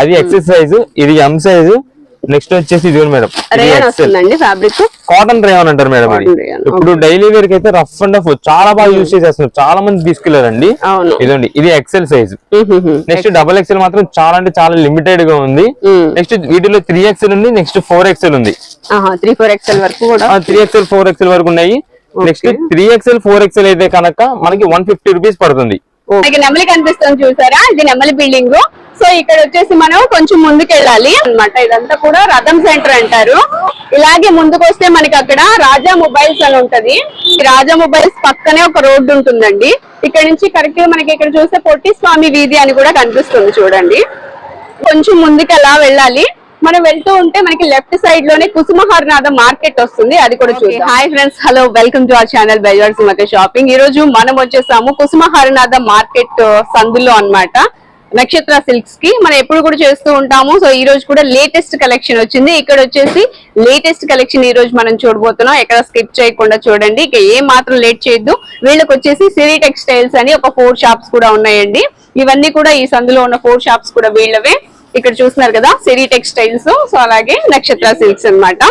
అది excess size ఇది M size next వచ్చేసి ఇది madam. XL fabric cotton rayon అంటారు మేడం ఇప్పుడు డైలీ వేర్కి అయితే రఫ్ అండ్ రఫ్ చాలా బాగా యూస్ చేసేస్తున్నారు. చాలా మంది తీసుకెళ్ళారండి. అవును. ఇదండి ఇది XL size next double XL మాత్రం చాలా అంటే చాలా లిమిటెడ్గా ఉంది. నెక్స్ట్ వీటిలో త్రీ ఎక్సెల్ ఉంది నెక్స్ట్ ఫోర్ ఎక్సెల్ ఉంది. త్రీ ఫోర్ ఎక్స్ఎల్ వరకు కూడా? త్రీ ఎక్సెల్ ఫోర్ ఎక్సెల్ వరకు ఉన్నాయి. Next three XL four XL అయితే కనుక మనకి వన్ ఫిఫ్టీ రూపీస్ పడుతుంది. నెమలి కనిపిస్తుంది చూసారా? ఇది నెమలి బిల్డింగ్ సో ఇక్కడ వచ్చేసి మనం కొంచెం ముందుకు వెళ్ళాలి అన్నమాట. ఇదంతా కూడా రథం సెంటర్ అంటారు. ఇలాగే ముందుకు వస్తే మనకి అక్కడ రాజా మొబైల్స్ అని ఉంటది. రాజా మొబైల్స్ పక్కనే ఒక రోడ్డు ఉంటుందండి. ఇక్కడ నుంచి కరెక్ట్గా మనకి ఇక్కడ చూస్తే పొట్టి స్వామి వీధి అని కూడా కనిపిస్తుంది చూడండి. కొంచెం ముందుకు అలా వెళ్ళాలి. మనం వెళ్తూ ఉంటే మనకి లెఫ్ట్ సైడ్లోనే కుసుమహర్నాథ మార్కెట్ వస్తుంది. అది కూడా చూద్దాం. Hi friends. Hello. Welcome to our channel బెజార్ Sumathi shopping. ఈ రోజు మనం వచ్చేసాము కుసుమహర్నాథ మార్కెట్ సందులో అన్నమాట. నక్షత్ర సిల్క్స్కి మనం ఎప్పుడు కూడా చేస్తూ ఉంటాము. సో ఈ రోజు కూడా లేటెస్ట్ కలెక్షన్ వచ్చింది. ఇక్కడ వచ్చేసి లేటెస్ట్ కలెక్షన్ ఈ రోజు మనం చూడబోతున్నాం. ఎక్కడ స్కిప్ చేయకుండా చూడండి. ఇక ఏ మాత్రం లేట్ చేయొద్దు. వీళ్ళకి వచ్చేసి సిరి టెక్స్టైల్స్ అని ఒక ఫోర్ షాప్స్ కూడా ఉన్నాయండి. ఇవన్నీ కూడా ఈ సందులో ఉన్న ఫోర్ షాప్స్ కూడా వీళ్ళవే. ఇక్కడ చూస్తున్నారు కదా సిరి టెక్స్టైల్స్ సో అలాగే నక్షత్ర సిల్క్స్ అన్నమాట.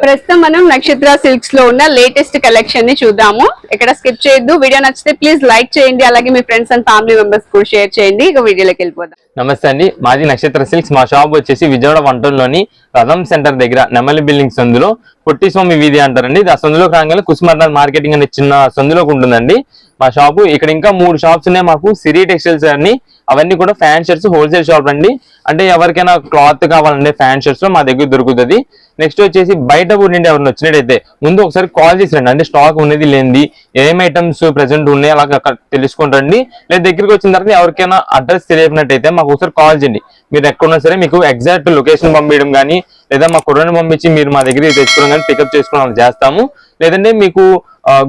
ప్రస్తుతం మనం నక్షత్ర సిల్క్స్లో ఉన్న లేటెస్ట్ కలెక్షన్ని చూద్దాము. ఇక్కడ స్కిప్ చేయొద్దు. వీడియో నచ్చితే ప్లీజ్ లైక్ చేయండి. అలాగే మీ ఫ్రెండ్స్ అండ్ ఫ్యామిలీ మెంబర్స్ కూడా షేర్ చేయండి. ఇక వీడియోలోకి వెళ్ళిపోదాం. నమస్తే అండి. మాది నక్షత్ర సిల్క్స్. మా షాప్ వచ్చేసి విజయవాడ వంటల్లోని రథం సెంటర్ దగ్గర నెమలి బిల్డింగ్ సందులో పుట్టి స్వామి వీధి అంటారండి. ఆ సందులోకి రాగానే కుసుమర్నాథ్ మార్కెటింగ్ అనే చిన్న సందులోకి ఉంటుందండి. మా షాప్ ఇక్కడ ఇంకా మూడు షాప్స్ ఉన్నాయి మాకు. సిరి టెక్స్టైల్స్ అన్ని. అవన్నీ కూడా ఫ్యాన్ షర్ట్స్ హోల్సేల్ షాప్ అండి. అంటే ఎవరికైనా క్లాత్ కావాలంటే ఫ్యాన్ షర్ట్స్ మా దగ్గర దొరుకుతుంది. నెక్స్ట్ వచ్చేసి బయట ఊరి నుండి ఎవరిని వచ్చినట్టయితే ముందు ఒకసారి కాల్ చేసి రండి అంటే స్టాక్ ఉన్నది లేనిది ఏం ఐటమ్స్ ప్రెసెంట్ ఉన్నాయి అలాగ తెలుసుకుంటండి లేదా దగ్గరికి వచ్చిన తర్వాత ఎవరికైనా అడ్రస్ తెలియనట్టయితే మాకు ఒకసారి కాల్ చేయండి. మీరు ఎక్కడున్నా సరే మీకు ఎగ్జాక్ట్ లొకేషన్ పంపించడం కానీ లేదా మా కుర్రని పంపించి మీరు మా దగ్గర తెచ్చుకోవడం కానీ పికప్ చేసుకోవడం చేస్తాము. లేదంటే మీకు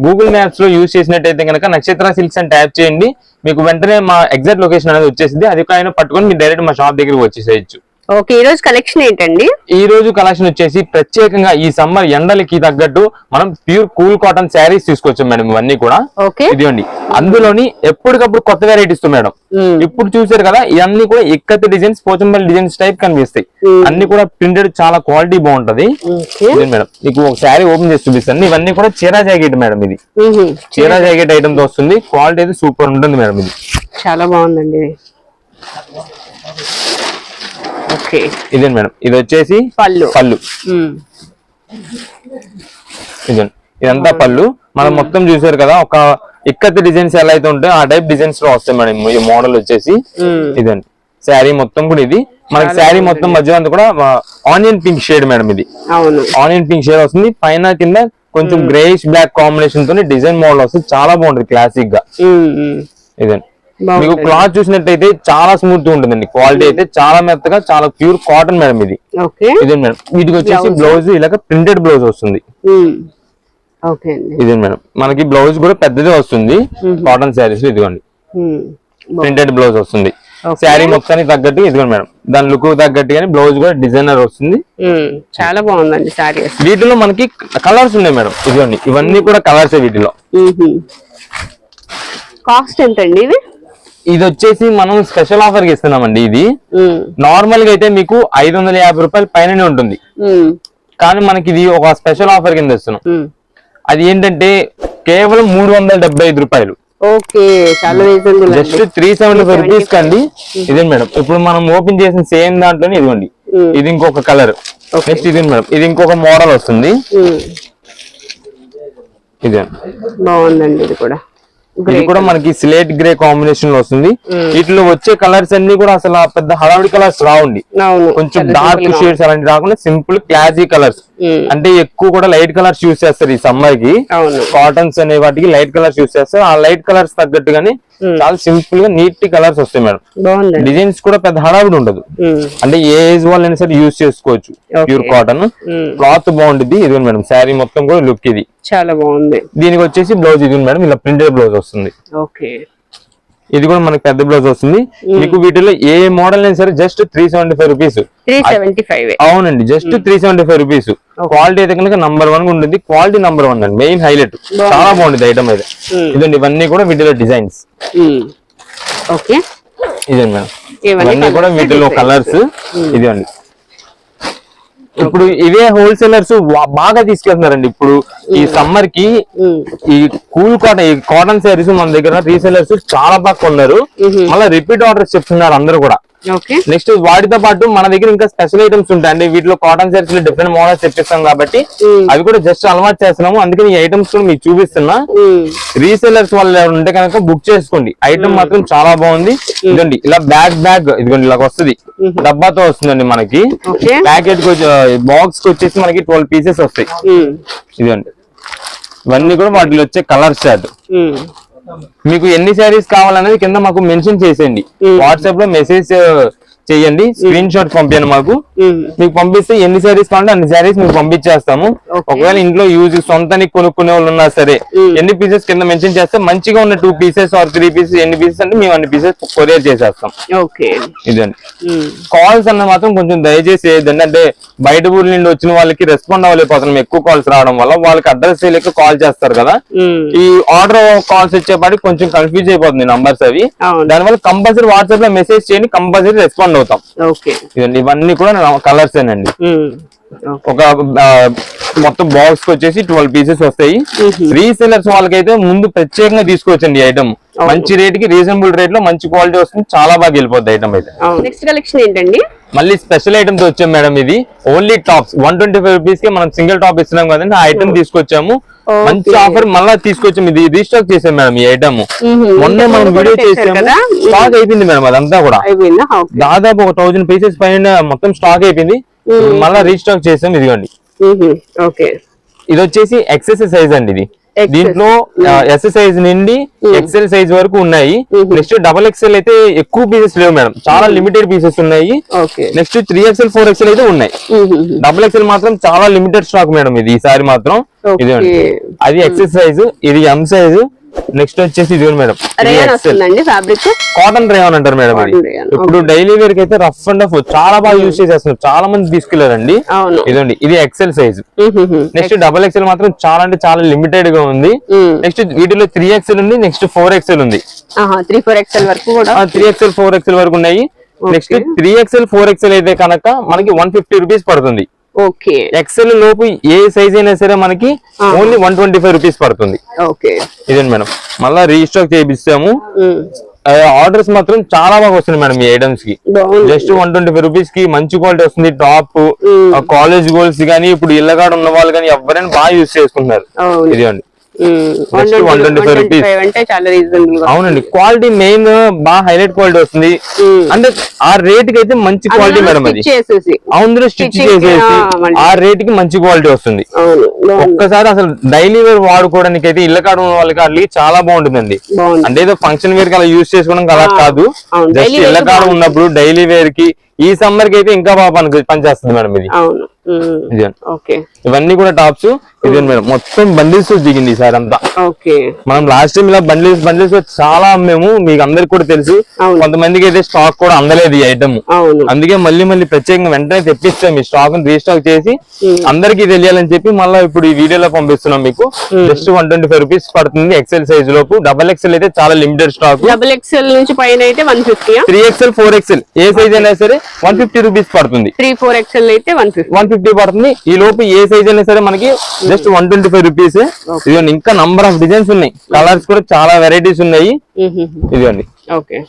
గూగుల్ మ్యాప్స్లో యూజ్ చేసినట్టయితే కనుక నక్షత్ర సిల్క్స్ అని ట్యాప్ చేయండి. మీకు వెంటనే మా ఎగ్జాక్ట్ లొకేషన్ అనేది వచ్చేసింది. అది ఆయన పట్టుకొని మీరు డైరెక్ట్ మా షాప్ దగ్గరికి వచ్చేసేయచ్చు. ఓకే ఈ రోజు కలెక్షన్ ఏంటండి? ఈ రోజు కలెక్షన్ వచ్చేసి ప్రత్యేకంగా ఈ సమ్మర్ ఎండలకి తగ్గట్టు మనం ప్యూర్ కూల్ కాటన్ శారీస్ తీసుకొచ్చాం మేడం ఇవన్నీ కూడా. ఓకే. ఇదిగోండి. అందులోని ఎప్పటికప్పుడు కొత్త వెరైటీస్ మేడం. ఇప్పుడు చూసారు కదా ఇవన్నీ కూడా ఇక్కతి డిజైన్స్ పోచంపల్లి డిజైన్స్ టైప్ కనిపిస్తాయి. అన్ని కూడా ప్రింటెడ్ చాలా క్వాలిటీ బాగుంటది. మేడం. మీకు ఒక శారీ ఓపెన్ చేసి చూపిస్తాను. ఇవన్నీ కూడా చీరా జాకెట్ మేడం ఇది. చీరా జాకెట్ ఐటమ్ వస్తుంది. క్వాలిటీ అయితే సూపర్ ఉంటుంది మేడం ఇది. చాలా బాగుందండి. ఓకే. ఇదే మేడం? ఇది వచ్చేసి పళ్ళు. పళ్ళు. ఇదండి ఇదంతా పళ్ళు. మనం మొత్తం చూసారు కదా ఒక ఇక్కత్ డిజైన్స్ ఎలా అయితే ఉంటాయో ఆ టైప్ డిజైన్స్లో వస్తాయి మేడం. ఈ మోడల్ వచ్చేసి. ఇదండి శారీ మొత్తం కూడా ఇది. మనకి శారీ మొత్తం మధ్య అంతా కూడా ఆనియన్ పింక్ షేడ్ మేడం ఇది. ఆనియన్ పింక్ షేడ్ వస్తుంది. పైన కింద కొంచెం గ్రేయిష్ బ్లాక్ కాంబినేషన్ తోని డిజైన్ మోడల్ వస్తుంది. చాలా బాగుంటుంది క్లాసిక్గా. ఇదండి. మీకు క్లాత్ చూసినట్టయితే చాలా స్మూత్ ఉంటుందండి. క్వాలిటీ అయితే చాలా మెత్తగా చాలా ప్యూర్ కాటన్ మేడం ఇది. ఇదే మేడం వీటికి వచ్చేసి. బ్లౌజ్ ఇలాగ ప్రింటెడ్ బ్లౌజ్ వస్తుంది. ఇదే మేడం మనకి బ్లౌజ్ కూడా పెద్దదే వస్తుంది. కాటన్ శారీస్ ఇదిగోండి. ప్రింటెడ్ బ్లౌజ్ వస్తుంది. శారీ మొత్తానికి తగ్గట్టు ఇదిగోండి మేడం దాని లుక్ తగ్గట్టు కానీ బ్లౌజ్ కూడా డిజైనర్ వస్తుంది. చాలా బాగుందండి సారీ వీటిలో మనకి కలర్స్ ఉన్నాయి మేడం ఇదిగోండి. ఇవన్నీ కూడా కలర్స్ వీటిలో. కాస్ట్ ఎంత అండి ఇవి? ఇది వచ్చేసి మనం స్పెషల్ ఆఫర్కి ఇస్తున్నామండి ఇది. నార్మల్గా అయితే మీకు ఐదు వందల యాభై రూపాయల పైననే ఉంటుంది. కానీ మనకి ఇది ఒక స్పెషల్ ఆఫర్ కింద ఇస్తున్నాం. అది ఏంటంటే కేవలం మూడు వందల డెబ్బై ఐదు రూపాయలు. Just three seventy five rupees కండి. ఇదే మేడం. ఇప్పుడు మనం ఓపెన్ చేసిన సేమ్ దాంట్లోనే ఇదిగోండి. ఇది ఇంకొక కలర్ నెక్స్ట్ ఇది మేడం. ఇది ఇంకొక మోడల్ వస్తుంది. ఇదే. బాగుందండి ఇది కూడా. ఇది కూడా మనకి స్లేట్ గ్రే కాంబినేషన్లో వస్తుంది. వీటిలో వచ్చే కలర్స్ అన్ని కూడా అసలు పెద్ద హడావిడి కలర్స్ రావండి. కొంచెం డార్క్ షేడ్స్ అలాంటి రాకుండా సింపుల్ క్లాసీ కలర్స్. అంటే ఎక్కువ కూడా లైట్ కలర్స్ యూస్ చేస్తారు ఈ సమ్మర్కి. కాటన్స్ అనే వాటికి లైట్ కలర్స్ యూస్ చేస్తారు. ఆ లైట్ కలర్స్ తగ్గట్టుగానే చాలా సింపుల్గా నీట్ కలర్స్ వస్తాయి మేడం. డిజైన్స్ కూడా పెద్ద హడావిడి ఉండదు. అంటే ఏ ఏజ్ వాళ్ళైనా సరే యూస్ చేసుకోవచ్చు. Pure cotton. క్లాత్ బాగుంటుంది ఇది మేడం శారీ మొత్తం కూడా లుక్ ఇది. చాలా బాగుంది. దీనికి వచ్చేసి బ్లౌజ్ ఇది మేడం. ఇలా ప్రింటెడ్ బ్లౌజ్ వస్తుంది. ఓకే. ఇది కూడా మనకి పెద్ద బ్లౌజ్ వస్తుంది. మీకు వీటిలో ఏ మోడల్ అయినా సరే just three seventy five rupees అవునండి just three seventy five rupees quality అయితే కనుక నంబర్ వన్ ఉంటుంది. క్వాలిటీ నంబర్ వన్ అండి. మెయిన్ హైలైట్ చాలా బాగుంటుంది ఐటమ్ అయితే. ఇదండి ఇవన్నీ కూడా వీటిలో డిజైన్స్ ఓకే. ఇదండి మేడం. ఇవన్నీ కూడా వీటిలో. కలర్స్ ఇదండి ఇప్పుడు ఇవే హోల్సేలర్స్ బాగా తీసుకెళ్తున్నారండి. ఇప్పుడు ఈ సమ్మర్కి. ఈ కూల్ కాటన్ ఈ కాటన్ శారీస్ మన దగ్గర రీసెలర్స్ చాలా బాగా కొన్నారు మళ్ళీ రిపీట్ ఆర్డర్స్ చెప్తున్నారు అందరూ కూడా. నెక్స్ట్ వాటితో పాటు మన దగ్గర ఇంకా స్పెషల్ ఐటమ్స్ ఉంటాయండి. వీటిలో కాటన్ శారీస్లో డిఫరెంట్ మోడల్స్ తెప్పిస్తాం కాబట్టి అవి కూడా జస్ట్ అలవాటు చేస్తున్నాము. అందుకని ఈ ఐటమ్స్ కూడా మీకు చూపిస్తున్నా. రీసెలర్స్ వాళ్ళు ఉంటే కనుక బుక్ చేసుకోండి. ఐటమ్ మాత్రం చాలా బాగుంది. ఇదండి ఇలా బ్యాగ్ బ్యాగ్ ఇదిగోండి ఇలా వస్తుంది. డబ్బాతో వస్తుందండి మనకి. ప్యాకెట్ బాక్స్కి వచ్చేసి మనకి ట్వెల్వ్ పీసెస్ వస్తాయి. ఇదండి ఇవన్నీ కూడా వాటిలో వచ్చే కలర్ ఉమ్. మీకు ఎన్ని శారీస్ కావాలనేది కింద మాకు మెన్షన్ చేసేయండి. వాట్సాప్లో మెసేజ్ చేయండి. స్క్రీన్ షాట్ పంపించండి మాకు. మీకు పంపిస్తే ఎన్ని శారీస్ కావాలంటే అన్ని శారీస్ మీకు పంపించేస్తాము. ఒకవేళ ఇంట్లో యూజ్ సొంతానికి కొనుక్కునే వాళ్ళు ఉన్నా సరే ఎన్ని పీసెస్ కింద మెన్షన్ చేస్తే మంచిగా ఉన్న two pieces or three pieces ఎన్ని పీసెస్ అంటే మేము అన్ని పీసెస్ కొరియర్ చేసేస్తాం. ఓకే. ఇదండి. కాల్స్ అన్న మాత్రం కొంచెం దయచేసి ఏదండి అంటే బయట ఊర్ల నుండి వచ్చిన వాళ్ళకి రెస్పాండ్ అవ్వలేకపోతున్నాం. ఎక్కువ కాల్స్ రావడం వల్ల వాళ్ళకి అడ్రస్ చేయలేక కాల్ చేస్తారు కదా. ఈ ఆర్డర్ కాల్స్ వచ్చేపాటికి కొంచెం కన్ఫ్యూజ్ అయిపోతుంది నంబర్స్ అవి. దానివల్ల కంపల్సరీ వాట్సాప్లో మెసేజ్ చేయండి కంపల్సరీ రెస్పాండ్ అవుతాం. ఓకే. ఇదండి ఇవన్నీ కూడా కలర్స్ ఏనండి. ఒక మొత్తం బాక్స్కి వచ్చేసి ట్వెల్వ్ పీసెస్ వస్తాయి. రీసెలర్స్ వాళ్ళకైతే ముందు ప్రత్యేకంగా తీసుకోవచ్చండి ఐటమ్ మంచి రేట్కి రీజనబుల్ రేట్లో మంచి క్వాలిటీ వస్తుంది. చాలా బాగా వెళ్ళిపోద్ది ఐటమ్ అయితే. నెక్స్ట్ కలెక్షన్ ఏంటండి? మళ్ళీ స్పెషల్ ఐటమ్తో వచ్చాం మేడం ఇది. Only tops one twenty five రూపీస్కి మనం సింగిల్ టాప్ ఇస్తున్నాం కదండి. ఆ ఐటమ్ తీసుకొచ్చాము. మంచి ఆఫర్ మళ్ళీ తీసుకొచ్చాము ఇది రీస్టాక్ చేసాం మేడం ఈ ఐటమ్. మొన్న మనం వీడియో చేసాము? స్టాక్ అయిపోయింది మేడం అదంతా కూడా. దాదాపు ఒక థౌజండ్ పీసెస్ పైన మొత్తం స్టాక్ అయిపోయింది. మళ్ళీ రీస్టాక్ చేసాం ఇదిగోండి. ఓకే. ఇది వచ్చేసి ఎక్సెస్ సైజ్ అండి ఇది. దీంట్లో ఎస్ సైజ్ నుండి ఎక్సెల్ సైజ్ వరకు ఉన్నాయి. నెక్స్ట్ డబల్ ఎక్సెల్ అయితే ఎక్కువ పీసెస్ లేవు మేడం చాలా లిమిటెడ్ పీసెస్ ఉన్నాయి. Next three XL four XL అయితే ఉన్నాయి. డబుల్ ఎక్సెల్ మాత్రం చాలా లిమిటెడ్ స్టాక్ మేడం ఇది ఈసారి మాత్రం. ఇదిగోండి. అది ఎక్సెస్ సైజ్ ఇది ఎం సైజ్ నెక్స్ట్ వచ్చేసి ఇదిగోండి మేడం. ఫ్యాబ్రిక్ కాటన్ రేయాన్ అంటారు మేడం ఇది ఇప్పుడు డైలీ వేర్కి అయితే రఫ్ అండ్ రఫ్ చాలా బాగా యూజ్ చేసేస్తున్నారు. చాలా మంది తీసుకెళ్ళారండి. ఇదండి ఇది XL size. Next double XL మాత్రం చాలా అంటే చాలా లిమిటెడ్గా ఉంది. నెక్స్ట్ వీటిలో త్రీ ఎక్సెల్ ఉంది నెక్స్ట్ ఫోర్ ఎక్సెల్ ఉంది. త్రీ ఫోర్ ఎక్స్ఎల్ వరకు త్రీ ఎక్సెల్ ఫోర్ ఎక్సెల్ వరకు ఉన్నాయి. Next three XL four XL అయితే కనుక మనకి వన్ ఫిఫ్టీ రూపీస్ పడుతుంది. ఓకే. ఎక్సెల్ లోపు ఏ సైజ్ అయినా సరే మనకి only one twenty five rupees పడుతుంది. ఇదండి మేడం? మళ్ళా రీస్టాక్ చేపిస్తాము. ఆర్డర్స్ మాత్రం చాలా బాగా వస్తున్నాయి మేడం ఈ ఐటమ్స్కి. జస్ట్ వన్ ట్వంటీ ఫైవ్ రూపీస్కి మంచి క్వాలిటీ వస్తుంది టాప్ కాలేజ్ గోల్స్ కానీ ఇప్పుడు ఇళ్ళగాడ ఉన్న వాళ్ళు కానీ ఎవరైనా బాగా యూస్ చేసుకుంటున్నారు. ఇదిగోండి. One Next 125 rupees. అంటే చాలా రీజనబుల్గా అవునండి. క్వాలిటీ మెయిన్ బాగా హైలైట్ క్వాలిటీ వస్తుంది. అంటే ఆ రేట్కి అయితే మంచి క్వాలిటీ మేడం అది. అందులో స్టిచ్ చేసేసి ఆ, రేట్కి మంచి క్వాలిటీ వస్తుంది. ఒక్కసారి అసలు డైలీ వేర్ వాడుకోవడానికి అయితే ఇళ్ళ కాడ ఉన్న వాళ్ళకి చాలా బాగుంటుందండి. బాగుంది. అంటే ఏదో ఫంక్షన్ వేర్కి అలా యూస్ చేసుకోవడం అలా కాదు. జస్ట్ ఇళ్ళ కాడ. ఉన్నప్పుడు డైలీ వేర్కి ఈ సమ్మర్కి అయితే ఇంకా బాగా పని పనిచేస్తుంది మేడం ఇది. ఇవన్నీ కూడా టాప్స్. ఇదే మేడం మొత్తం బండిల్స్ దిగింది ఈసారి అంతా. మనం లాస్ట్ టైం ఇలా బండిల్స్ బండిల్స్ చాలా అమ్మాము మీకు అందరికి కూడా తెలుసు. కొంతమందికి అయితే స్టాక్ కూడా అందలేదు ఈ ఐటమ్ అందుకే మళ్ళీ మళ్ళీ ప్రత్యేకంగా వెంటనే తెప్పిస్తాం ఈ స్టాక్ రీస్టాక్ చేసి. అందరికీ తెలియాలని చెప్పి మళ్ళీ ఇప్పుడు ఈ వీడియోలో పంపిస్తున్నాం మీకు. Just one twenty five rupees పడుతుంది ఎక్సెల్ సైజ్ లోపు. డబల్ ఎక్సెల్ అయితే చాలా లిమిటెడ్ స్టాక్ డబుల్ ఎక్స్ఎల్ నుంచి పైన అయితే one fifty three XL four XL ఏ సైజ్ అయినా సరే వన్ ఫిఫ్టీ రూపీస్ పడుతుంది. త్రీ ఫోర్ ఎక్స్ఎల్ అయితే వన్ ఫిఫ్టీ వన్ ఫిఫ్టీ పడుతుంది. ఈ లోపు ఏ సైజ్ అయినా సరే మనకి just one twenty five rupees ఇదిగోండి ఇంకా నంబర్ ఆఫ్ డిజైన్స్ ఉన్నాయి. కలర్స్ కూడా చాలా వెరైటీస్ ఉన్నాయి. ఇదిగోండి. ఓకే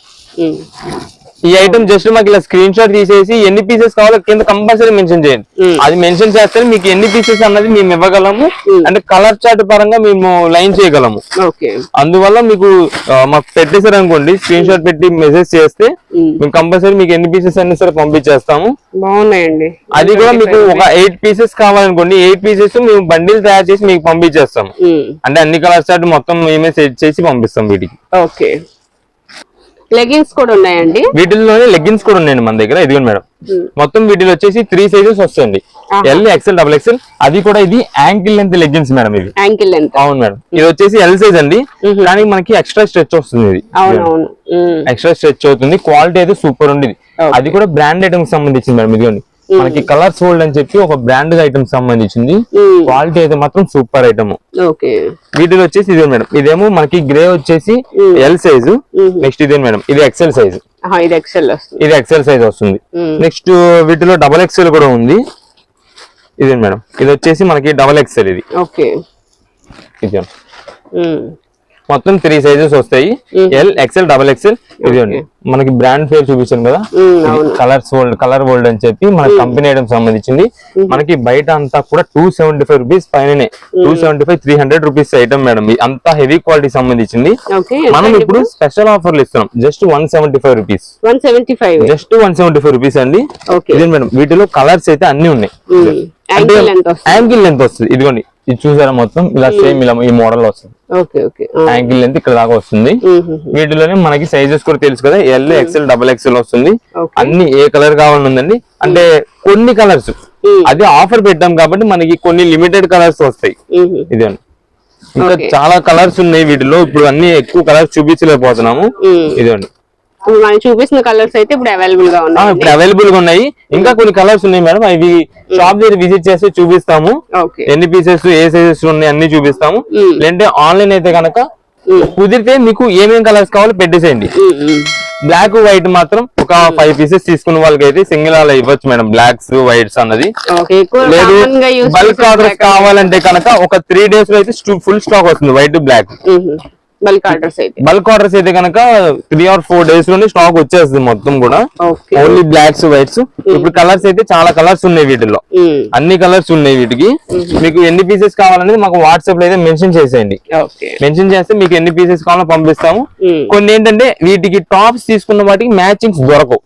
ఈ ఐటమ్ జస్ట్ మాకు ఇలా స్క్రీన్ షాట్ తీసేసి ఎన్ని పీసెస్ కావాలో కింద కంపల్సరీ మెన్షన్ చేయండి. అది మెన్షన్ చేస్తే మీకు ఎన్ని పీసెస్ అన్నది మేము ఇవ్వగలము. అంటే కలర్ చార్ట్ పరంగా మేము లైన్ చేయగలము. అందువల్ల మీకు మాకు పెట్టేశారు అనుకోండి స్క్రీన్ షాట్ పెట్టి మెసేజ్ చేస్తే. మేము కంపల్సరీ మీకు ఎన్ని పీసెస్ అన్ని సరే పంపించేస్తాము. బాగున్నాయండి. అది కూడా మీకు ఒక ఎయిట్ పీసెస్ కావాలనుకోండి ఎయిట్ పీసెస్ మేము బండిల్ తయారు చేసి మీకు పంపించేస్తాం ఉమ్. అంటే అన్ని కలర్ చార్ట్ మొత్తం మేమే సెట్ చేసి పంపిస్తాం వీటికి. ఓకే. లెగిన్స్ కూడా ఉన్నాయండి. వీటిల్లోనే లెగ్గిన్స్ కూడా ఉన్నాయండి మన దగ్గర. ఇదిగోండి మేడం. మొత్తం వీటిలో వచ్చేసి త్రీ సైజెస్ వస్తాయండి. ఆహా. ఎల్ ఎక్సెల్ డబుల్ ఎక్సెల్ అది కూడా ఇది యాంకిల్ లెంత్ లెగ్గిన్స్ మేడం ఇది. యాంకిల్ లెంత్ అవును మేడం. ఇది వచ్చేసి ఎల్ సైజ్ అండి. కానీ మనకి ఎక్స్ట్రా స్ట్రెచ్ వస్తుంది ఇది. ఎక్స్ట్రా స్ట్రెచ్ అవుతుంది. క్వాలిటీ అయితే సూపర్. Okay. అది కూడా బ్రాండ్ ఐటమ్ సంబంధించింది మేడం. ఇదిగోండి. మనకి కలర్స్ హోల్డ్ అని చెప్పి ఒక బ్రాండ్ ఐటమ్ సంబంధించింది. క్వాలిటీ అయితే మాత్రం సూపర్ ఐటమ్ ఓకే. వీటిలో వచ్చేసి ఇదే మేడం. ఇదేమో మనకి గ్రే వచ్చేసి ఎల్ సైజు. నెక్స్ట్ ఇదే మేడం. ఇది ఎక్సెల్ సైజు ఇది ఎక్సెల్ ఇది ఎక్సెల్ సైజ్ వస్తుంది. నెక్స్ట్ వీటిలో డబల్ ఎక్సెల్ కూడా ఉంది. ఇదే మేడం. ఇది వచ్చేసి మనకి డబల్ ఎక్సెల్ ఇది. ఓకే. ఇది. మొత్తం త్రీ సైజెస్ వస్తాయి. ఎల్ ఎక్సెల్ డబల్ ఎక్సెల్ ఇది అండి మనకి బ్రాండ్ పేరు చూపించాను కదా. కలర్స్ వరల్డ్ కలర్ వరల్డ్ అని చెప్పి మన కంపెనీ ఐటమ్ సంబంధించింది. మనకి బయట అంతా కూడా టూ సెవెంటీ ఫైవ్ రూపీస్ పైననే. Two seventy five three hundred rupees item madam. అంతా హెవీ క్వాలిటీ సంబంధించింది. మనం ఇప్పుడు స్పెషల్ ఆఫర్లు ఇస్తున్నాం. Just one seventy five rupees just one seventy five rupees అండి. ఇదే మేడం? వీటిలో కలర్స్ అయితే అన్ని ఉన్నాయి. యాంగిల్ లెంత్ వస్తుంది. ఇదిగోండి. ఇది చూసారా మొత్తం? ఇలా సేమ్ ఇలా ఈ మోడల్ వస్తుంది. Okay okay. యాంగిల్ లెంత్ ఇక్కడ దాకా వస్తుంది. వీటిలోనే మనకి సైజెస్ కూడా తెలుసు కదా ఎల్ ఎక్సెల్ డబల్ ఎక్సెల్ వస్తుంది. అన్ని ఏ కలర్ కావాలని ఉందండి అంటే కొన్ని కలర్స్ అది ఆఫర్ పెట్టాం కాబట్టి మనకి కొన్ని లిమిటెడ్ కలర్స్ వస్తాయి. ఇదండి ఇంకా. చాలా కలర్స్ ఉన్నాయి వీటిలో ఇప్పుడు అన్ని ఎక్కువ కలర్స్ చూపించలేకపోతున్నాము. ఇదండి మనం చూపిస్తున్న కలర్స్ అయితే ఇప్పుడు అవైలబుల్గా ఉన్నాయి. ఇప్పుడు అవైలబుల్గా ఉన్నాయి. ఇంకా కొన్ని కలర్స్ ఉన్నాయి మేడం. అవి షాప్ దగ్గర విజిట్ చేస్తే చూపిస్తాము. ఎన్ని పీసెస్ ఏ సైజెస్ ఉన్నాయి అన్ని చూపిస్తాము. Mm. లేదంటే ఆన్లైన్ అయితే కనుక కుదిరితే మీకు ఏమేం కలర్స్ కావాలో పెట్టేసేయండి. బ్లాక్ వైట్ మాత్రం ఒక ఫైవ్ పీసెస్ తీసుకున్న వాళ్ళకి అయితే సింగిల్ అలా ఇవ్వచ్చు మేడం. బ్లాక్స్ వైట్స్ అన్నది. లేదు బల్క్ ఆర్డర్స్ కావాలంటే కనుక ఒక త్రీ డేస్లో అయితే ఫుల్ స్టాక్ వస్తుంది వైట్ బ్లాక్ బల్క్ ఆర్డర్స్ అయితే. బల్క్ ఆర్డర్స్ అయితే కనుక త్రీ ఆర్ ఫోర్ డేస్లోనే స్టాక్ వచ్చేస్తుంది మొత్తం కూడా. ఓన్లీ బ్లాక్స్ వైట్స్ ఇప్పుడు కలర్స్ అయితే చాలా కలర్స్ ఉన్నాయి వీటిలో అన్ని కలర్స్ ఉన్నాయి వీటికి. మీకు ఎన్ని పీసెస్ కావాలనేది మాకు వాట్సాప్లో అయితే మెన్షన్ చేసేయండి. మెన్షన్ చేస్తే మీకు ఎన్ని పీసెస్ కావాలో పంపిస్తాము. కొన్ని ఏంటంటే వీటికి టాప్స్ తీసుకున్న వాటికి మ్యాచింగ్స్ దొరకవు.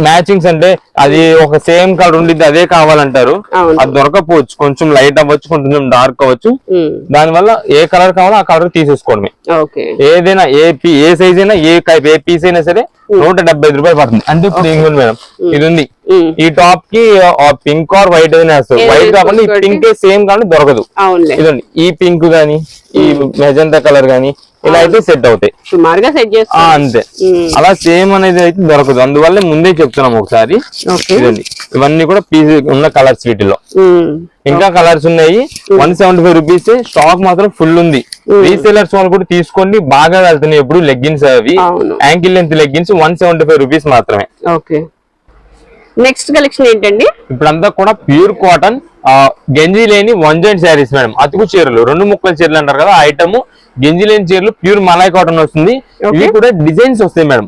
మ్యాచింగ్స్ అంటే అది ఒక సేమ్ కలర్ ఉండిద్ది అదే కావాలంటారు. అది దొరకపోవచ్చు కొంచెం లైట్ అవ్వచ్చు కొంచెం డార్క్ అవ్వచ్చు. ఉమ్, దానివల్ల ఏ కలర్ కావాలో ఆ కలర్ తీసేసుకోవడమే ఓకే. ఏదైనా ఏ పీ ఏ సైజ్ అయినా ఏ టైప్ ఏ పీస్ అయినా సరే నూట డెబ్బై ఐదు రూపాయలు పడుతుంది. అంటే ఇప్పుడు ఉంది మేడం? ఇది ఉంది ఈ టాప్కి పింక్ ఆర్ వైట్ ఏదైనా వేస్తారు. వైట్ కాకుండా ఈ. పింక్ సేమ్ కానీ దొరకదు. ఇదండి ఈ పింక్ గానీ ఈ మెజంతా కలర్ గానీ ఇలా అయితే సెట్ అవుతాయి. సుమారుగా సెట్ ఆ, చేస్తా అంతే అలా సేమ్ అనేది అయితే దొరకదు. అందువల్ల ముందే చెప్తున్నాం ఒకసారి. ఇవన్నీ కూడా పీస్ ఉన్న కలర్స్ వీటిలో. ఇంకా కలర్స్ ఉన్నాయి. One seventy five rupees stock మాత్రం ఫుల్ ఉంది. రీసేలర్స్ వాళ్ళు కూడా తీసుకోండి. బాగా వెళ్తున్నాయి ఎప్పుడు లెగ్గిన్స్ అవి. Ankle length leggings one seventy five rupees మాత్రమే. ఓకే. నెక్స్ట్ కలెక్షన్ ఏంటండి? ఇప్పుడంతా కూడా ప్యూర్ కాటన్ గంజి లేని వన్ జాయింట్ శారీస్ మేడం అతుకు చీరలు. రెండు ముక్కల చీరలు అంటారు కదా ఐటమ్ గంజి లేని చీరలు ప్యూర్ మలాయ్ కాటన్ వస్తుంది. ఇవి కూడా డిజైన్స్ వస్తాయి మేడం.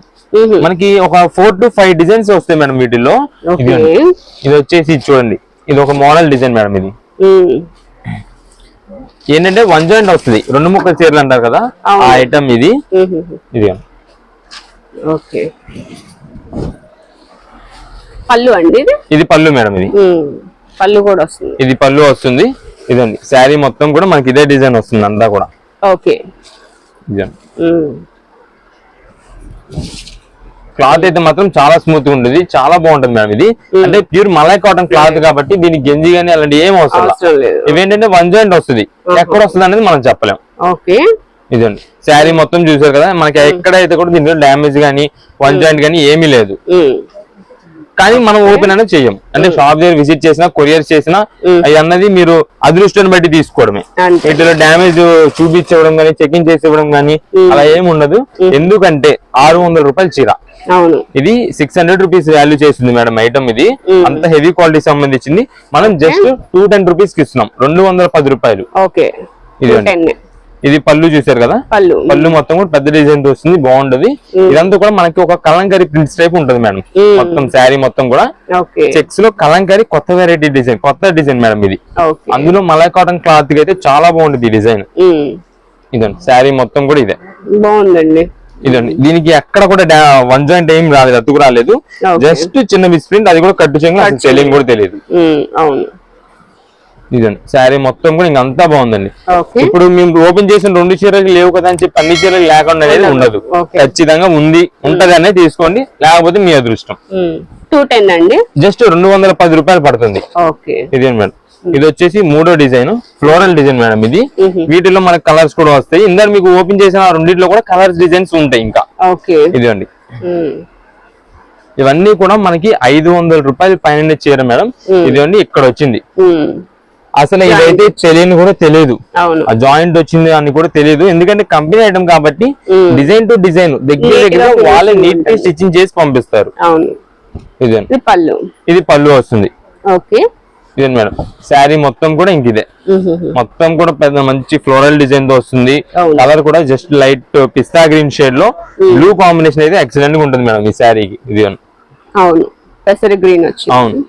మనకి ఒక ఫోర్ టు ఫైవ్ డిజైన్స్ వస్తాయి మేడం వీటిల్లో. ఇదిగోండి. ఇది వచ్చేసి చూడండి. ఇది ఒక మోడల్ డిజైన్ మేడం ఇది. ఏంటంటే వన్ జాయింట్ వస్తుంది. రెండు ముక్కల చీరలు అంటారు కదా ఆ. ఐటమ్ ఇది. ఇది ఓకే. పళ్ళు అండి ఇది? ఇది పళ్ళు మేడం ఇది. పళ్ళు కూడా వస్తుంది. ఇది పళ్ళు వస్తుంది. ఇదండి. శారీ మొత్తం కూడా మనకి ఇదే డిజైన్ వస్తుంది అంతా కూడా. ఓకే. క్లాత్ అయితే మాత్రం చాలా స్మూత్గా ఉంటుంది చాలా బాగుంటుంది మేడం ఇది. అంటే ప్యూర్ మలై కాటన్ క్లాత్ కాబట్టి దీనికి గంజి కానీ అలాంటి ఏం అవసరం ఇవేంటంటే వన్ జాయింట్ వస్తుంది. ఎక్కడ వస్తుంది అనేది మనం చెప్పలేం. ఓకే. ఇదండి. శారీ మొత్తం చూసారు కదా మనకి ఎక్కడైతే కూడా దీంట్లో డ్యామేజ్ కానీ వన్ జాయింట్ కానీ ఏమీ లేదు. కానీ మనం ఓపెన్ అనేది చెయ్యం అంటే షాప్ దగ్గర విజిట్ చేసినా కొరియర్ చేసినా అవి అన్నది మీరు అదృష్టాన్ని బట్టి తీసుకోవడమే. వీటిలో డ్యామేజ్ చూపించడం కానీ చెకింగ్ చేసి ఇవ్వడం కానీ అలా ఏమి ఉండదు. ఎందుకంటే ఆరు వందల రూపాయల చీర. ఇది సిక్స్ హండ్రెడ్ రూపీస్ వాల్యూ చేస్తుంది మేడం ఐటమ్ ఇది. అంత హెవీ క్వాలిటీ సంబంధించింది. మనం జస్ట్ టూ టెన్ రూపీస్కి ఇస్తున్నాం. రెండు వందల పది రూపాయలు. టెన్ ఇది పళ్ళు చూసారు కదా? పళ్ళు. పళ్ళు మొత్తం కూడా పెద్ద డిజైన్తో వస్తుంది బాగుంటది ఇదంతా కూడా మనకి ఒక కలంకారీ ప్రింట్స్ టైప్ ఉంటుంది మేడం. మొత్తం శారీ మొత్తం కూడా. చెక్స్లో కలంకారీ కొత్త వెరైటీ డిజైన్ కొత్త డిజైన్ మేడం ఇది. అందులో మలై కాటన్ క్లాత్కి అయితే చాలా బాగుంటుంది ఈ డిజైన్. ఇదండి శారీ మొత్తం కూడా ఇదే. బాగుందండి. ఇదండి దీనికి ఎక్కడ కూడా వన్ జాయింట్ ఏం రాలేదు అతుకు రాలేదు. జస్ట్ చిన్న మిస్ప్రింట్ అది కూడా కట్టు అసలు సెల్లింగ్ కూడా తెలియదు. అవును. ఇదండి. శారీ మొత్తం కూడా ఇంక అంతా బాగుందండి. ఇప్పుడు మేము ఓపెన్ చేసిన రెండు చీరలు లేవు కదా అని చెప్పి అన్ని చీరలు లేకుండా అనేది ఉండదు. ఖచ్చితంగా ఉంది. ఉంటది అనేది తీసుకోండి. లేకపోతే మీ అదృష్టం. టూ టెన్ అండి? జస్ట్ రెండు వందల పది రూపాయలు పడుతుంది. ఓకే. ఇదే మేడం? ఇది వచ్చేసి మూడో డిజైన్. ఫ్లోరల్ డిజైన్ మేడం ఇది. వీటిలో మనకి కలర్స్ కూడా వస్తాయి. ఇందాక మీకు ఓపెన్ చేసిన రెండిట్లో కూడా కలర్స్ డిజైన్స్ ఉంటాయి ఇంకా. ఇదండి ఇవన్నీ కూడా మనకి ఐదు వందల రూపాయలు పైన చీర మేడం. ఇదండి ఇక్కడ వచ్చింది. అసలు ఇదైతే తెలియని కూడా తెలియదు. ఆ జాయింట్ వచ్చింది అని కూడా తెలియదు. ఎందుకంటే కంపెనీ ఐటమ్ కాబట్టి డిజైన్ టు డిజైన్ దగ్గర దగ్గర వాళ్ళే నీట్గా. స్టిచ్చింగ్ చేసి పంపిస్తారు. అవును. ఇదే. ఇది పళ్ళు. ఇది పళ్ళు వస్తుంది. ఓకే. ఇదే మేడం. శారీ మొత్తం కూడా ఇంక ఇదే. మొత్తం కూడా పెద్ద మంచి ఫ్లోరల్ డిజైన్తో వస్తుంది. కలర్ కూడా జస్ట్ లైట్ పిస్తా గ్రీన్ షేడ్లో బ్లూ కాంబినేషన్ అయితే ఎక్సలెంట్గా ఉంటుంది మేడం ఈ శారీకి. ఇది. అవును. పెసరి గ్రీన్ వచ్చి అవును.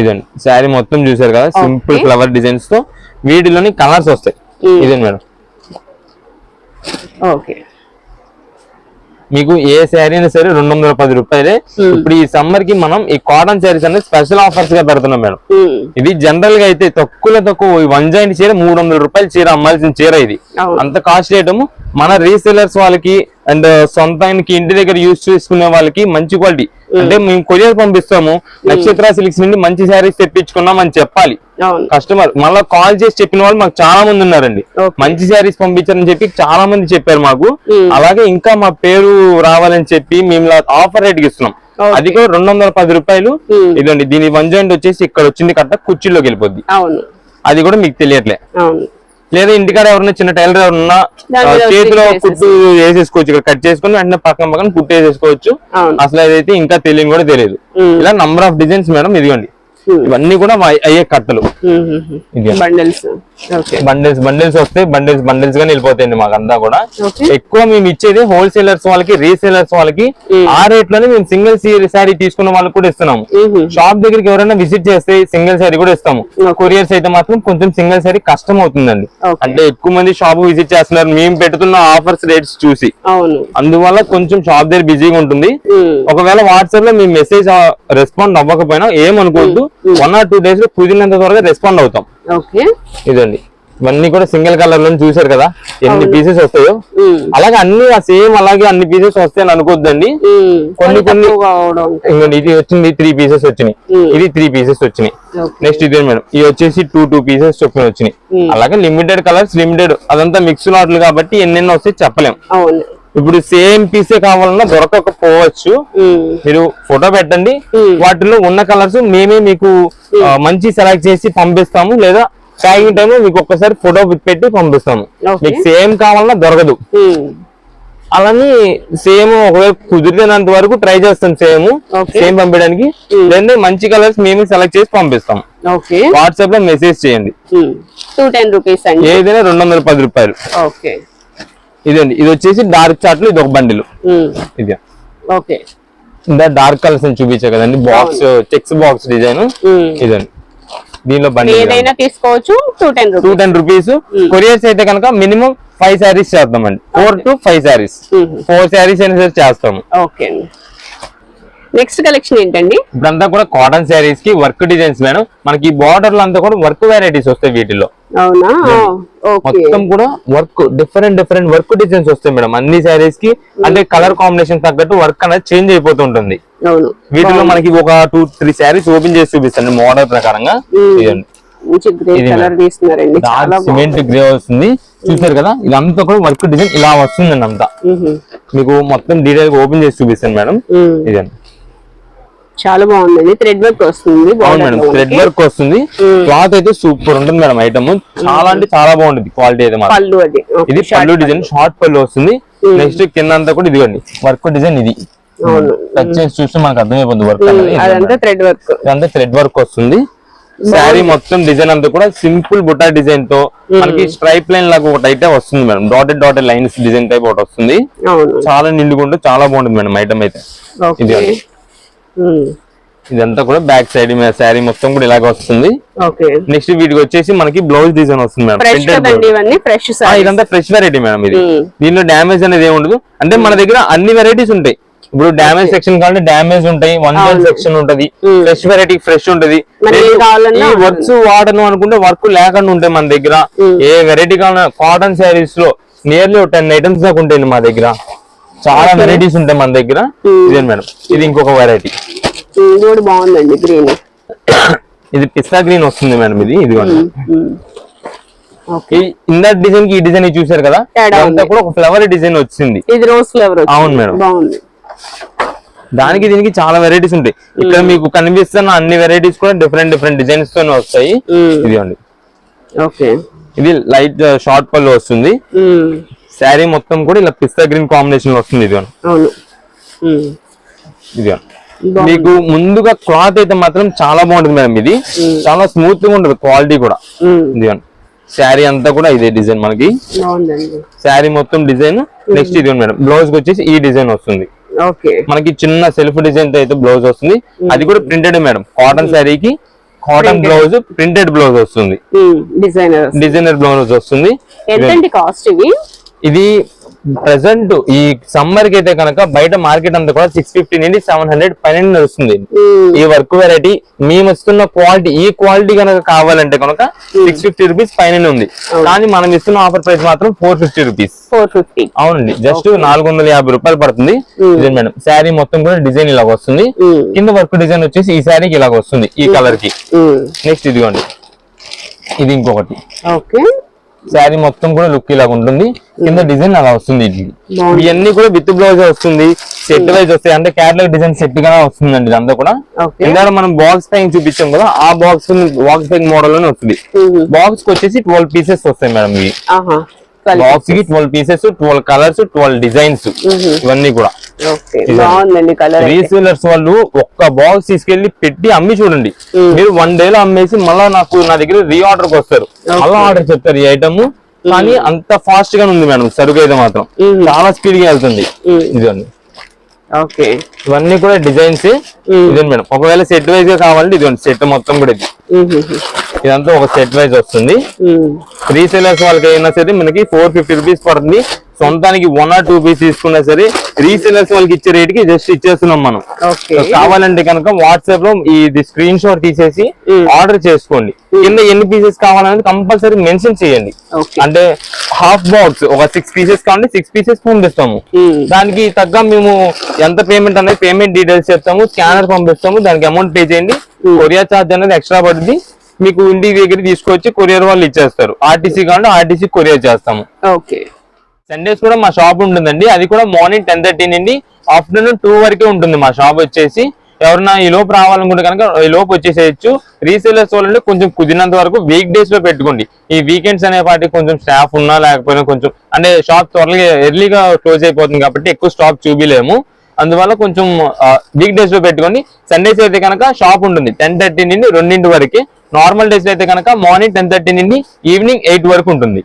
ఇదండి. శారీ మొత్తం చూసారు కదా సింపుల్. ఫ్లవర్ డిజైన్స్తో వీటిలోని కలర్స్ వస్తాయి. ఇదే మేడం. ఓకే. మీకు ఏ శారీ అయినా సరే రెండు వందల పది రూపాయలే. ఇప్పుడు ఈ సమ్మర్కి మనం ఈ కాటన్ శారీస్ అనేది స్పెషల్ ఆఫర్స్గా పెడుతున్నాం మేడం. ఇది జనరల్గా అయితే తక్కువ ఈ వన్ జాయింట్ చీర మూడు వందల రూపాయల చీర అమ్మాల్సిన చీర ఇది. అంత కాస్ట్ ఐటమ్ మన రీసెలర్స్ వాళ్ళకి అండ్ సొంత ఆయనకి ఇంటి దగ్గర యూజ్ చేసుకునే వాళ్ళకి మంచి క్వాలిటీ అంటే మేము కొరియర్ పంపిస్తాము నక్షత్ర సిల్క్స్ నుండి మంచి శారీస్ తెప్పించుకున్నాం అని చెప్పాలి. కస్టమర్ మళ్ళీ కాల్ చేసి చెప్పిన వాళ్ళు మాకు చాలా మంది ఉన్నారండి. మంచి శారీస్ పంపించారని చెప్పి చాలా మంది చెప్పారు మాకు. అలాగే ఇంకా మా పేరు రావాలని చెప్పి మేము ఆఫర్ రేట్కి ఇస్తున్నాం. అది కూడా రెండు వందల పది రూపాయలు. ఇదండి దీని వన్ జాయింట్ వచ్చేసి ఇక్కడ వచ్చింది కట్ట కుర్చీలోకి వెళ్ళిపోద్ది. అది కూడా మీకు తెలియట్లే. లేదా ఇంటికాడ ఎవరైనా చిన్న టైలర్ ఎవరన్నా చేతిలో కుట్టు వేసేసుకోవచ్చు. ఇక్కడ కట్ చేసుకుని వెంటనే పక్కన పక్కన కుట్టు వేసేసుకోవచ్చు అసలు అదైతే ఇంకా తెలియని కూడా తెలియదు. ఇలా నంబర్ ఆఫ్ డిజైన్స్ మేడం ఇదిగోండి. ఇవన్నీ కూడా అయ్యే కట్టలు. బండిల్స్ ఓకే బండిల్స్ బండిల్స్ వస్తాయి బండిల్స్ బండిల్స్గా వెళ్ళిపోతాయండి మాకంతా కూడా. ఎక్కువ మేము ఇచ్చేది హోల్సేలర్స్ వాళ్ళకి రీసేలర్స్ వాళ్ళకి. ఆ రేట్లోనే మేము సింగిల్ శారీ తీసుకున్న వాళ్ళకి కూడా ఇస్తున్నాము. షాప్ దగ్గరికి ఎవరైనా విజిట్ చేస్తే సింగిల్ శారీ కూడా ఇస్తాము. కొరియర్స్ అయితే మాత్రం కొంచెం సింగిల్ శారీ కష్టం అవుతుందండి. అంటే ఎక్కువ మంది షాప్ విజిట్ చేస్తున్నారు. మేము పెడుతున్న ఆఫర్స్ రేట్స్ చూసి. అందువల్ల కొంచెం షాప్ దగ్గర బిజీగా ఉంటుంది. ఒకవేళ వాట్సాప్లో మీ మెసేజ్ రెస్పాండ్ అవ్వకపోయినా ఏమనుకోవద్దు. వన్ ఆర్ టూ డేస్లో కుదిరినంత త్వరగా రెస్పాండ్ అవుతాం. ఇదండి. ఇవన్నీ కూడా సింగిల్ కలర్లో చూసారు కదా? ఎన్ని పీసెస్ వస్తాయో? అలాగే అన్ని సేమ్ అలాగే అన్ని పీసెస్ వస్తాయని అనుకోవద్దండి ఉమ్, కొన్ని కొన్ని ఇది వచ్చింది త్రీ పీసెస్ వచ్చినాయి. ఇది త్రీ పీసెస్ వచ్చినాయి. నెక్స్ట్ ఇదే మేడం. ఇవి వచ్చేసి టూ టూ పీసెస్ చొప్పున వచ్చినాయి. అలాగే లిమిటెడ్ కలర్స్ లిమిటెడ్ అదంతా మిక్స్ లాట్లు కాబట్టి ఎన్నెన్నో వస్తాయి చెప్పలేం. అవును. ఇప్పుడు సేమ్ పీసే కావాలన్నా దొరకకపోవచ్చు. మీరు ఫోటో పెట్టండి. వాటిలో ఉన్న కలర్స్ మేమే మీకు మంచి సెలెక్ట్ చేసి పంపిస్తాము. లేదా ట్యాగింగ్ టైం మీకు ఒక్కసారి ఫోటో పెట్టి పంపిస్తాము. మీకు సేమ్ కావాలన్నా దొరకదు. అలాని సేమ్ ఒకవేళ కుదిరినంత వరకు ట్రై చేస్తాం సేమ్. సేమ్ పంపించడానికి. లేదంటే మంచి కలర్స్ మేమే సెలెక్ట్ చేసి పంపిస్తాం. ఓకే. వాట్సాప్లో మెసేజ్ చేయండి. టూ టెన్ రూపీస్ అండి. ఏదైనా రెండు వందల పది రూపాయలు. ఓకే. ఇదండి ఇది వచ్చేసి డార్క్ చార్ట్ ఇది ఒక బండిల్. ఇది ఓకే. ఇందా డార్క్ కలర్స్ చూపించా కదండి బాక్స్ చెక్స్ బాక్స్ డిజైన్. ఇదండి. దీనిలో బండి ఏదైనా తీసుకోవచ్చు two ten two rupees ten rupees couriers అయితే కనుక మినిమం ఫైవ్ శారీస్ చేద్దామండి four to five saris. Four saris అయినా సరే చేస్తాము. ఓకే నెక్స్ట్ కలెక్షన్ ఏంటండి? ఇప్పుడంతా కూడా కాటన్ శారీస్కి వర్క్ డిజైన్స్ మేడం మనకి బార్డర్ అంతా కూడా వర్క్ వెరైటీస్ వస్తాయి వీటిలో అవునా? ఓకే. మొత్తం కూడా work different different work designs వస్తాయి మేడం. అన్ని శారీస్కి అంటే కలర్ కాంబినేషన్ తగ్గట్టు వర్క్ అనేది చేంజ్ అయిపోతుంటుంది వీటిలో మనకి ఒక టూ త్రీ శారీస్ ఓపెన్ చేసి చూపిస్తాను మోడల్ ప్రకారంగా. సిమెంట్ గ్రే వస్తుంది చూసారు కదా? ఇదంతా కూడా వర్క్ డిజైన్ ఇలా వస్తుందండి అంతా. మీకు మొత్తం డీటెయిల్ ఓపెన్ చేసి చూపిస్తాను మేడం. ఇదండి చాలా బాగుందండి థ్రెడ్ వర్క్ వస్తుంది. Madam thread. వర్క్ వస్తుంది. క్లాత్ అయితే సూపర్ ఉంటుంది మేడం ఐటమ్. చాలా అంటే చాలా బాగుంటుంది క్వాలిటీ అయితే పళ్ళు అది. ఇది పళ్ళు డిజైన్ షార్ట్ పళ్ళు వస్తుంది. నెక్స్ట్ కింద అంతా కూడా ఇదిగోండి వర్క్ డిజైన్ ఇది. టచ్ చేసి చూస్తే మనకు అర్థమైపోతుంది వర్క్ అదంతా థ్రెడ్ వర్క్ ఇదంతా థ్రెడ్ వర్క్ వస్తుంది. శారీ మొత్తం డిజైన్ అంతా కూడా సింపుల్ బుట్టా డిజైన్తో మనకి స్ట్రైప్ లైన్ లాగా ఒకటి అయితే వస్తుంది madam. Dotted dotted lines design type ఒకటి వస్తుంది. చాలా నిండుకుంటూ చాలా బాగుంటుంది మేడం ఐటమ్ అయితే. ఇది ఇదంతా కూడా బ్యాక్ సైడ్ శారీ మొత్తం కూడా ఇలాగ వస్తుంది. నెక్స్ట్ వీటికి వచ్చేసి మనకి బ్లౌజ్ డిజైన్ వస్తుంది మేడం. ఇదంతా ఫ్రెష్ వెరైటీ మేడం ఇది. దీనిలో డ్యామేజ్ అనేది ఏమి ఉండదు. అంటే మన దగ్గర అన్ని వెరైటీస్ ఉంటాయి. ఇప్పుడు డ్యామేజ్ సెక్షన్ కావాలంటే డ్యామేజ్ ఉంటాయి. వన్ అవును. సెక్షన్ ఉంటది. ఫ్రెష్ వెరైటీ ఫ్రెష్ ఉంటది. ఈ వర్క్స్ వాడను అనుకుంటే వర్క్ లేకుండా ఉంటాయి మన దగ్గర. ఏ వెరైటీ కావాలన్నా కాటన్ శారీస్లో నియర్లీ టెన్ ఐటమ్స్ దాకా ఉంటాయండి మా దగ్గర. చాలా వెరైటీస్ ఉంటాయి మన దగ్గర. Hmm. ఇదే మేడం. ఇది ఇంకొక వెరైటీ ఇది కూడా బాగుందండి గ్రీన్ ఇది పిస్తా గ్రీన్ వస్తుంది మేడం ఇది ఇది ఇందా డిజైన్కి ఈ డిజైన్ చూసారు కదా. కూడా ఒక ఫ్లవర్ డిజైన్ వచ్చింది. ఇది రోజ్ ఫ్లేవర్ అవును మేడం. బాగుంది. దానికి దీనికి చాలా వెరైటీస్ ఉంటాయి. ఇక్కడ మీకు కనిపిస్తున్న అన్ని వెరైటీస్ కూడా డిఫరెంట్ డిఫరెంట్ డిజైన్స్ తోనే వస్తాయి. ఇదిగోండి. ఓకే ఇది లైట్ షార్ట్ పళ్ళు వస్తుంది. శారీ మొత్తం కూడా ఇలా పిస్తా గ్రీన్ కాంబినేషన్లో వస్తుంది బాగుంది. మీకు ముందుగా క్లాత్ అయితే మాత్రం చాలా బాగుంటుంది మేడం ఇది. చాలా స్మూత్గా ఉంటుంది క్వాలిటీ కూడా. ఇదిగోండి శారీ అంతా కూడా ఇదే డిజైన్ మనకి. శారీ మొత్తం డిజైన్ నెక్స్ట్ ఇది మేడం. బ్లౌజ్ వచ్చేసి ఈ డిజైన్ వస్తుంది. మనకి చిన్న సెల్ఫ్ డిజైన్తో అయితే బ్లౌజ్ వస్తుంది. అది కూడా ప్రింటెడ్ మేడం. కాటన్ శారీకి కాటన్ బ్లౌజ్ ప్రింటెడ్ బ్లౌజ్ వస్తుంది. డిజైనర్ బ్లౌజ్ వస్తుంది. ఎంతండి కాస్ట్ ఇవి? ఇది ప్రెసెంట్ ఈ సమ్మర్కి అయితే కనుక బయట మార్కెట్ అంతా కూడా సిక్స్ ఫిఫ్టీ నుండి సెవెన్ హండ్రెడ్ పైన నడుస్తుంది. ఈ వర్క్ వెరైటీ మేము ఇస్తున్న క్వాలిటీ ఈ క్వాలిటీ కనుక కావాలంటే కనుక సిక్స్ ఫిఫ్టీ రూపీస్ పైన ఉంది. కానీ మనం ఇస్తున్న ఆఫర్ ప్రైస్ మాత్రం four fifty rupees four fifty అవునండి. జస్ట్ నాలుగు వందల యాభై రూపాయలు పడుతుంది. మేడం శారీ మొత్తం కూడా డిజైన్ ఇలాగ వస్తుంది. కింద వర్క్ డిజైన్ వచ్చేసి ఈ శారీకి ఇలాగ వస్తుంది ఈ కలర్కి. నెక్స్ట్ ఇదిగోండి. ఇది ఇంకొకటి. ఓకే శారీ మొత్తం కూడా లుక్ ఇలాగ ఉంటుంది. కింద డిజైన్ అలా వస్తుంది. ఇవన్నీ కూడా విత్ బ్లౌజ్ వస్తుంది. సెట్ వైజ్ వస్తాయి. అంటే క్యాటలాగ్ డిజైన్ సెట్గా వస్తుందండి ఇదంతా కూడా. ఇందాక మనం బాక్స్ ప్యాకింగ్ చూపించాం కదా ఆ బాక్స్ బాక్స్ ప్యాకింగ్ మోడల్లోనే వస్తుంది. బాక్స్కి వచ్చేసి ట్వెల్వ్ పీసెస్ వస్తాయి మేడం ఇవి. బాక్స్కి twelve pieces twelve colours twelve designs ఇవన్నీ కూడా. రీసేలర్స్ వాళ్ళు ఒక్క బాక్స్ తీసుకెళ్ళి పెట్టి అమ్మి చూడండి. మీరు వన్ డే లో అమ్మేసి మళ్ళా నాకు నా దగ్గర రీఆర్డర్కి వస్తారు. మళ్ళా ఆర్డర్ చెప్తారు ఈ ఐటమ్ కానీ అంత ఫాస్ట్గా ఉంది మేడం సరుకు అయితే మాత్రం. చాలా స్పీడ్గా వెళ్తుంది. ఇదండి ఓకే ఇవన్నీ కూడా డిజైన్స్ ఇదండి మేడం ఒకవేళ సెట్ వైజ్గా కావాలంటే ఇదిగోండి సెట్ మొత్తం కూడా ఇది. ఇదంతా ఒక సెట్ వైజ్ వస్తుంది. రీసేలర్స్ వాళ్ళకి అయినా సరే మనకి ఫోర్ ఫిఫ్టీ రూపీస్ పడుతుంది. సొంతానికి వన్ ఆర్ టూ పీస్ తీసుకున్నా సరే రీసేలర్స్ వాళ్ళకి ఇచ్చే రేట్కి జస్ట్ ఇచ్చేస్తున్నాం మనం. కావాలంటే కనుక వాట్సాప్లో ఇది స్క్రీన్ షాట్ తీసేసి ఆర్డర్ చేసుకోండి. కింద ఎన్ని పీసెస్ కావాలనేది కంపల్సరీ మెన్షన్ చేయండి. అంటే హాఫ్ బాక్స్ ఒక సిక్స్ పీసెస్ కావాలంటే సిక్స్ పీసెస్ పంపిస్తాము దానికి తగ్గ మేము ఎంత పేమెంట్ అనేది పేమెంట్ డీటెయిల్స్ చెప్తాము స్కానర్ పంపిస్తాము దానికి అమౌంట్ పే చేయండి. కొరియర్ ఛార్జ్ అనేది ఎక్స్ట్రా పడుతుంది మీకు ఇంటి దగ్గర తీసుకొచ్చి కొరియర్ వాళ్ళు ఇచ్చేస్తారు. ఆర్టీసీ కావాలంటే ఆర్టీసీ కొరియర్ చేస్తాము. ఓకే. సండేస్ కూడా మా షాప్ ఉంటుందండి. అది కూడా మార్నింగ్ టెన్ థర్టీ నుండి ఆఫ్టర్నూన్ టూ వరకే ఉంటుంది మా షాప్ వచ్చేసి. ఎవరన్నా ఈ లోపు రావాలనుకుంటే కనుక ఈ లోపు వచ్చేసేయచ్చు. రీసేలర్స్ వాళ్ళంటే కొంచెం కుదిరినంత వరకు వీక్ డేస్లో పెట్టుకోండి. ఈ వీకెండ్స్ అనే పాటికి కొంచెం స్టాఫ్ ఉన్నా లేకపోయినా కొంచెం అంటే షాప్ త్వరగా ఎర్లీగా క్లోజ్ అయిపోతుంది కాబట్టి ఎక్కువ స్టాక్ చూపిలేము. అందువల్ల కొంచెం వీక్ డేస్లో పెట్టుకోండి సండేస్ అయితే కనుక షాప్ ఉంటుంది. టెన్ థర్టీ నుండి రెండింటి వరకే. నార్మల్ డేస్ అయితే కనుక మార్నింగ్ టెన్ థర్టీ నుండి ఈవినింగ్ ఎయిట్ వరకు ఉంటుంది.